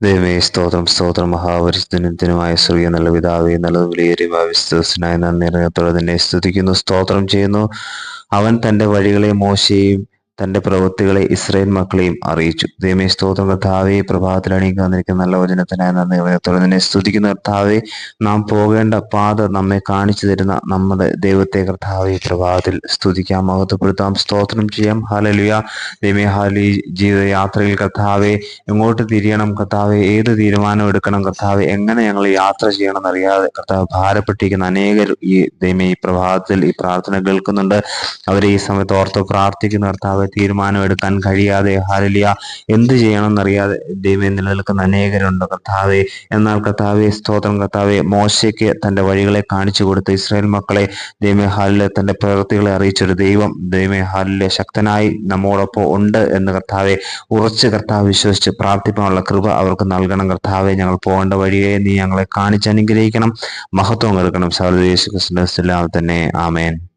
ദൈവമേ സ്തോത്രം സ്തോത്രം. മഹാപരിസ്ഥിതിനുമായ ശ്രീ നല്ല പിതാവേ നല്ലത് വിലയേറിയ വിശ്വസനായ നന്ദി നിറയത്തോടെ തന്നെ സ്തുതിക്കുന്നു സ്തോത്രം ചെയ്യുന്നു. അവൻ തന്റെ വഴികളെ മോശയും തന്റെ പ്രവൃത്തികളെ ഇസ്രയേൽ മക്കളെയും അറിയിച്ചു. ദൈവമേ സ്തോത്രം. കർത്താവെ പ്രഭാതത്തിൽ അണിയിക്കാൻ നിൽക്കുന്ന നല്ല വചനത്തിനായ നന്ദി. പറയത്തോളം നിന്നെ സ്തുതിക്കുന്ന കർത്താവെ നാം പോകേണ്ട പാത നമ്മെ കാണിച്ചു തരുന്ന നമ്മുടെ ദൈവത്തെ കർത്താവെ പ്രഭാതത്തിൽ സ്തുതിക്കാം മഹത്വപ്പെടുത്താം സ്തോത്രം ചെയ്യാം. ഹാലലുയ ദൈവമേ ഹാലി ജീവിതയാത്രയിൽ കർത്താവെ എങ്ങോട്ട് തിരിയണം? കർത്താവെ ഏത് തീരുമാനം എടുക്കണം? കർത്താവെ എങ്ങനെ ഞങ്ങൾ യാത്ര ചെയ്യണം എന്നറിയാതെ കർത്താവ് ഭാരപ്പെട്ടിരിക്കുന്ന അനേകർ ഈ ദൈവമേ ഈ പ്രഭാതത്തിൽ ഈ പ്രാർത്ഥന കേൾക്കുന്നുണ്ട്. അവരെ ഈ സമയത്ത് ഓർത്ത് പ്രാർത്ഥിക്കുന്ന കർത്താവ് തീരുമാനമെടുക്കാൻ കഴിയാതെ ഹാലിയ എന്ത് ചെയ്യണമെന്നറിയാതെ ദൈവം നിലനിൽക്കുന്ന അനേകരുണ്ട് കർത്താവെ. എന്നാൽ കർത്താവെ സ്തോത്രം കർത്താവെ മോശയ്ക്ക് തന്റെ വഴികളെ കാണിച്ചു കൊടുത്ത് ഇസ്രായേൽ മക്കളെ ദൈവമേ ഹാലിലെ തന്റെ പ്രവൃത്തികളെ അറിയിച്ചൊരു ദൈവം ദൈവമേ ഹാലിലെ ശക്തനായി നമ്മോടൊപ്പം ഉണ്ട് എന്ന് കർത്താവെ ഉറച്ച് കർത്താവ് വിശ്വസിച്ച് പ്രാർത്ഥിക്കാനുള്ള കൃപ അവർക്ക് നൽകണം കർത്താവെ. ഞങ്ങൾ പോകേണ്ട വഴിയെ നീ ഞങ്ങളെ കാണിച്ച് അനുഗ്രഹിക്കണം മഹത്വം എടുക്കണം സർവേശ് കൃഷ്ണ തന്നെ. ആമേൻ.